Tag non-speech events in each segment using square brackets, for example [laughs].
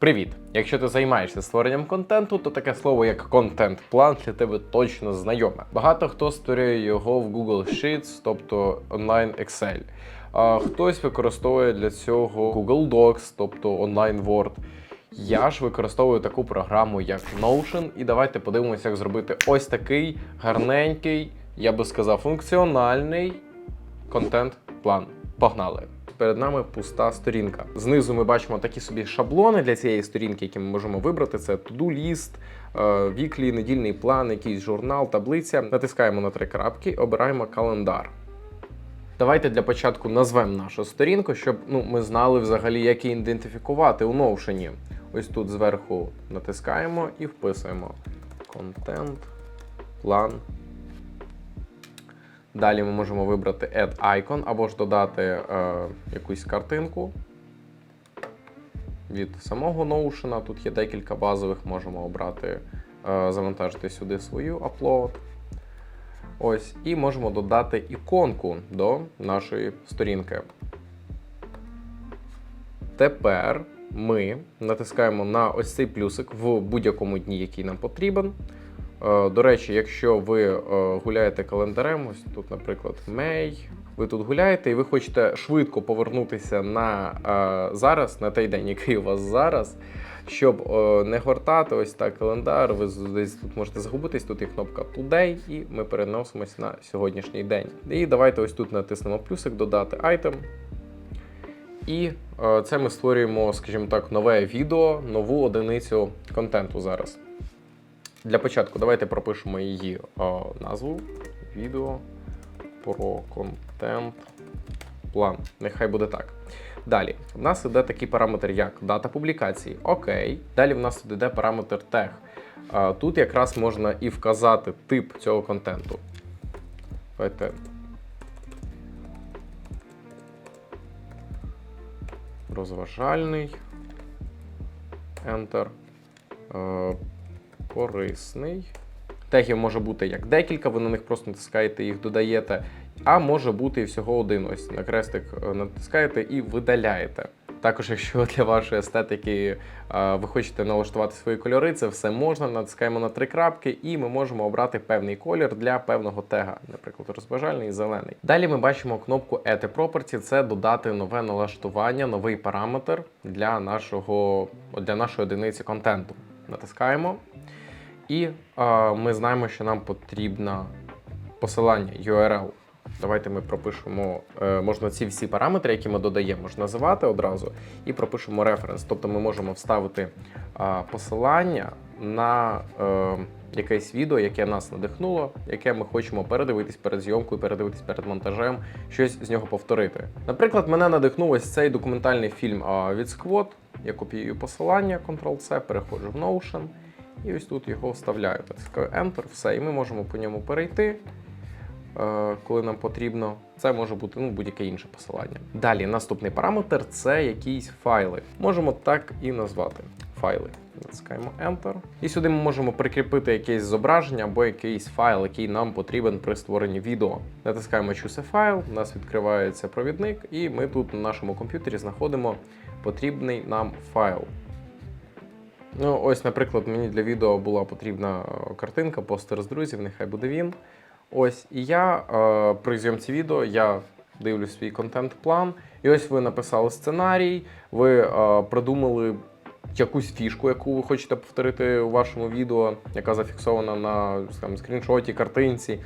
Привіт! Якщо ти займаєшся створенням контенту, то таке слово як контент-план для тебе точно знайоме. Багато хто створює його в Google Sheets, тобто онлайн Excel. А хтось використовує для цього Google Docs, тобто онлайн Word. Я ж використовую таку програму, як Notion, і давайте подивимося, як зробити ось такий гарненький, я би сказав, функціональний контент-план. Погнали! Перед нами пуста сторінка. Знизу ми бачимо такі собі шаблони для цієї сторінки, які ми можемо вибрати. Це to-do ліст, віклі, недільний план, якийсь журнал, таблиця. Натискаємо на три крапки, обираємо календар. Давайте для початку назвемо нашу сторінку, щоб ну, ми знали взагалі, як її ідентифікувати у Notion. Ось тут зверху натискаємо і вписуємо контент, план. Далі ми можемо вибрати Add Icon або ж додати е, якусь картинку від самого Notion. Тут є декілька базових, можемо обрати, е, завантажити сюди свою upload. Ось, і можемо додати іконку до нашої сторінки. Тепер ми натискаємо на ось цей плюсик в будь-якому дні, який нам потрібен. Е, До речі, якщо ви е, гуляєте календарем, ось тут, наприклад, Мей, ви тут гуляєте і ви хочете швидко повернутися на е, зараз, на той день, який у вас зараз, щоб не гортати ось так календар, ви десь тут можете загубитись, тут є кнопка Today, і ми переносимось на сьогоднішній день. І давайте ось тут натиснемо плюсик, додати item. І це ми створюємо, скажімо так, нове відео, нову одиницю контенту зараз. Для початку давайте пропишемо її о, назву відео про контент план. Нехай буде так. Далі, в нас іде такий параметр, як дата публікації. Окей. Далі в нас тут іде параметр тег. А, Тут якраз можна і вказати тип цього контенту. Давайте. Розважальний. Enter. Корисний. Тегів може бути як декілька, ви на них просто натискаєте їх, додаєте, а може бути і всього один. Ось на крестик е, натискаєте і видаляєте. Також, якщо [laughs] для вашої естетики е, ви хочете налаштувати свої кольори, це все можна. Натискаємо на три крапки, і ми можемо обрати певний колір для певного тега, наприклад, розважальний і зелений. Далі ми бачимо кнопку Edit Property, це додати нове налаштування, новий параметр для нашого для нашої одиниці контенту. Натискаємо. І е, ми знаємо, що нам потрібно посилання URL. Давайте ми пропишемо, е, можна ці всі параметри, які ми додаємо, можна називати одразу, і пропишемо референс. Тобто ми можемо вставити е, посилання на е, якесь відео, яке нас надихнуло, яке ми хочемо передивитись перед зйомкою, передивитись перед монтажем, щось з нього повторити. Наприклад, мене надихнув ось цей документальний фільм е, від Squad. Я копіюю посилання, Ctrl-C, переходжу в Notion. І ось тут його вставляю. Натискаю Enter, все, і ми можемо по ньому перейти, е, коли нам потрібно. Це може бути ну, будь-яке інше посилання. Далі, наступний параметр це якісь файли. Можемо так і назвати файли. Натискаємо Enter. І сюди ми можемо прикріпити якесь зображення або якийсь файл, який нам потрібен при створенні відео. Натискаємо Choose a файл, у нас відкривається провідник, і ми тут на нашому комп'ютері знаходимо потрібний нам файл. Ну, ось, наприклад, мені для відео була потрібна е, картинка, постер з друзів, нехай буде він. Ось, і я е, при зйомці відео я дивлюсь свій контент-план. І ось ви написали сценарій, ви е, придумали якусь фішку, яку ви хочете повторити у вашому відео, яка зафіксована на скріншоті, картинці.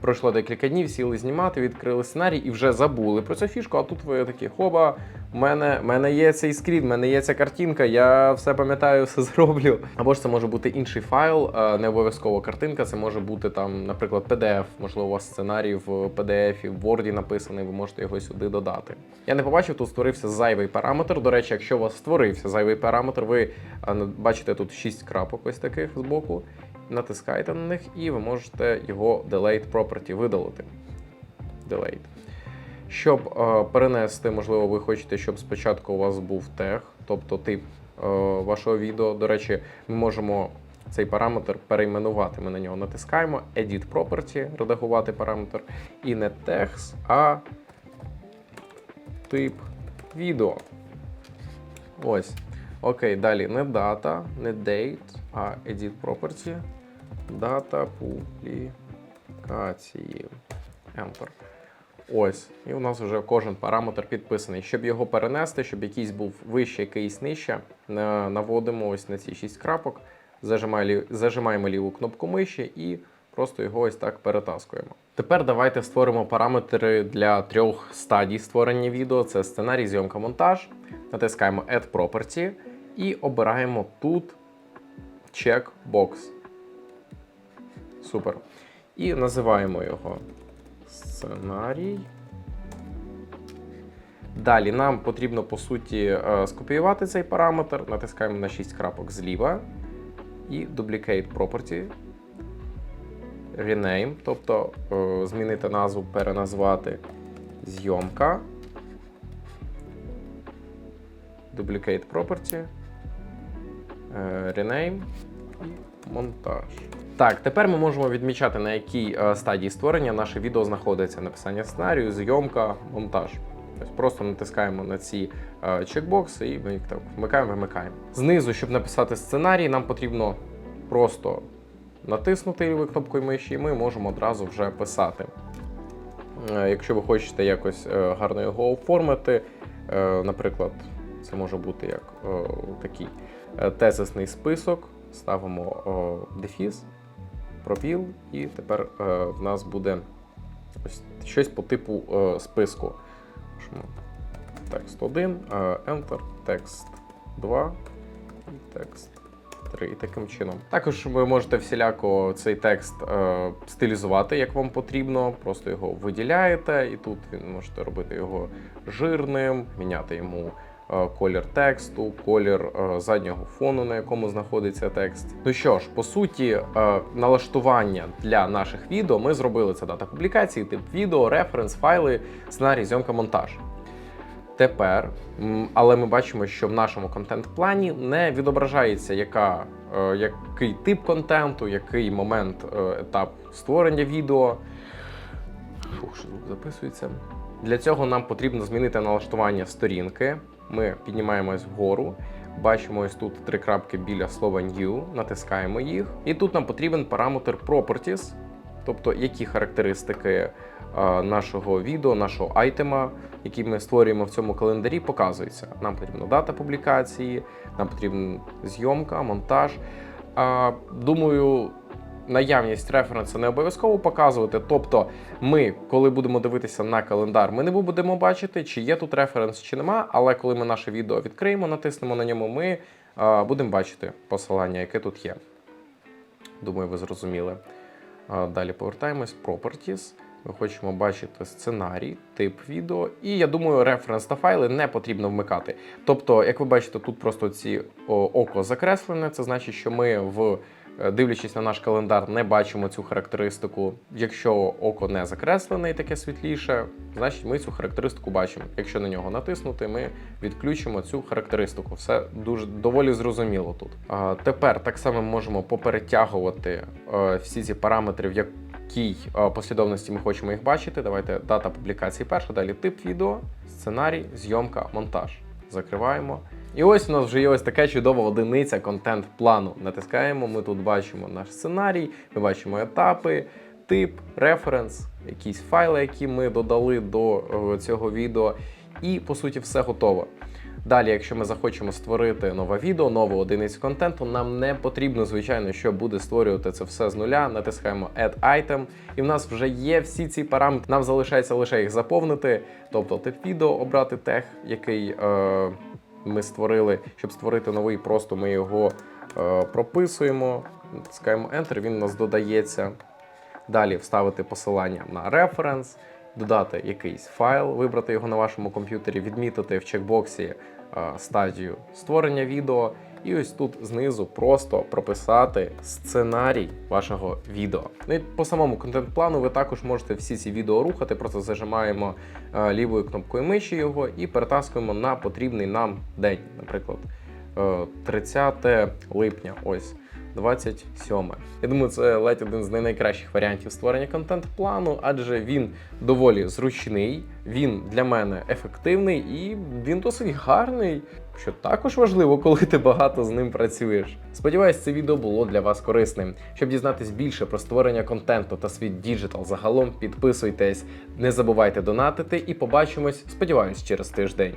Пройшло декілька днів, сіли знімати, відкрили сценарій і вже забули про цю фішку. А тут ви такі хоба, у мене, в мене є цей скрін, в мене є ця картинка, я все пам'ятаю, [laughs] все зроблю. Або ж це може бути інший файл, е, не обов'язково картинка, це може бути там, наприклад, PDF. Можливо, у вас сценарій в PDF, в Word написаний, ви можете його сюди додати. Я не побачив, тут створився зайвий параметр. До речі, якщо у вас створився зайвий параметр, ви е, бачите тут 6 крапок ось таких з боку. Натискаєте на них і ви можете його delete property видалити. Delete. Щоб е, перенести, можливо, ви хочете, щоб спочатку у вас був тег, тобто тип е, вашого відео. До речі, ми можемо цей параметр перейменувати. Ми на нього натискаємо, Edit Property, редагувати параметр. І не text, а тип відео. Ось. Окей, далі не дата, не date, а edit property. Дата публікації. Enter. Ось. І у нас вже кожен параметр підписаний. Щоб його перенести, щоб якийсь був вище, якийсь нижче, наводимо ось на ці 6 крапок, зажимаємо, ліву кнопку миші і просто його ось так перетаскуємо. Тепер давайте створимо параметри для трьох стадій створення відео: це сценарій, зйомка, монтаж. Натискаємо Add Property і обираємо тут checkbox. Супер. І називаємо його сценарій. Далі нам потрібно по суті е, скопіювати цей параметр. Натискаємо на 6 крапок зліва і Duplicate Property. Rename, тобто е, змінити назву, переназвати зйомка. Duplicate Property. е, Rename монтаж. Так, тепер ми можемо відмічати, на якій е, стадії створення наше відео знаходиться. Написання сценарію, зйомка, монтаж. Тобто просто натискаємо на ці е, чекбокси і ми їх так вмикаємо, вимикаємо. Знизу, щоб написати сценарій, нам потрібно просто натиснути лівою кнопкою миші, і ми можемо одразу вже писати. Е, Якщо ви хочете якось гарно його оформити, наприклад, це може бути як такий тезисний список, ставимо е, дефіс, пробіл, і тепер е, в нас буде ось щось по типу е, списку. Текст 1, е, Enter, текст 2 і текст 3. І таким чином. Також ви можете всіляко цей текст стилізувати, як вам потрібно. Просто його виділяєте, і тут ви можете робити його жирним, міняти йому колір тексту, колір е, заднього фону, на якому знаходиться текст. Ну що ж, по суті, е, налаштування для наших відео ми зробили це дата публікації, тип відео, референс, файли, сценарій, зйомка, монтаж. Тепер, але ми бачимо, що в нашому контент-плані не відображається, яка, е, який тип контенту, який момент, е, етап створення відео. Фух, що звук записується. Для цього нам потрібно змінити налаштування сторінки. Ми піднімаємось вгору, бачимо ось тут три крапки біля слова New, натискаємо їх. І тут нам потрібен параметр Properties, тобто які характеристики е, нашого відео, нашого айтема, який ми створюємо в цьому календарі, показуються. Нам потрібна дата публікації, нам потрібна зйомка, монтаж. Думаю, наявність референсу не обов'язково показувати. Тобто, ми, коли будемо дивитися на календар, ми не будемо бачити, чи є тут референс, чи нема. Але коли ми наше відео відкриємо, натиснемо на ньому, ми а, будемо бачити посилання, яке тут є. Думаю, ви зрозуміли. А, Далі повертаємось Properties. Ми хочемо бачити сценарій, тип відео, і я думаю, референс та файли не потрібно вмикати. Тобто, як ви бачите, тут просто ці око закреслене. Це значить, що ми в е, дивлячись на наш календар, не бачимо цю характеристику. Якщо око не закреслене і таке світліше, значить ми цю характеристику бачимо. Якщо на нього натиснути, ми відключимо цю характеристику. Все дуже доволі зрозуміло тут. Тепер так само можемо поперетягувати е, всі ці параметри, в якій е, послідовності ми хочемо їх бачити. Давайте дата публікації перша, далі тип відео, сценарій, зйомка, монтаж. Закриваємо. І ось у нас вже є ось така чудова одиниця контент-плану. Натискаємо, ми тут бачимо наш сценарій, ми бачимо етапи, тип, референс, якісь файли, які ми додали до е, цього відео. І по суті все готово. Далі, якщо ми захочемо створити нове відео, нову одиницю контенту, нам не потрібно, звичайно, що буде створювати це все з нуля. Натискаємо Add Item, і в нас вже є всі ці параметри. Нам залишається лише їх заповнити, тобто тип відео обрати тег, який е, ми створили. Щоб створити новий, просто ми його е, прописуємо, натискаємо Enter, він у нас додається. Далі вставити посилання на референс, додати якийсь файл, вибрати його на вашому комп'ютері, відмітити в чекбоксі е, стадію створення відео. І ось тут знизу просто прописати сценарій вашого відео. Ну і по самому контент-плану ви також можете всі ці відео рухати, просто зажимаємо е, лівою кнопкою миші його і перетаскуємо на потрібний нам день, наприклад, е, 30 липня. Ось. 27. Я думаю, це ледь один з найкращих варіантів створення контент-плану, адже він доволі зручний, він для мене ефективний і він досить гарний. що також важливо, коли ти багато з ним працюєш. Сподіваюсь, це відео було для вас корисним. Щоб дізнатись більше про створення контенту та світ діджитал загалом, підписуйтесь, не забувайте донатити і побачимось, сподіваюсь, через тиждень.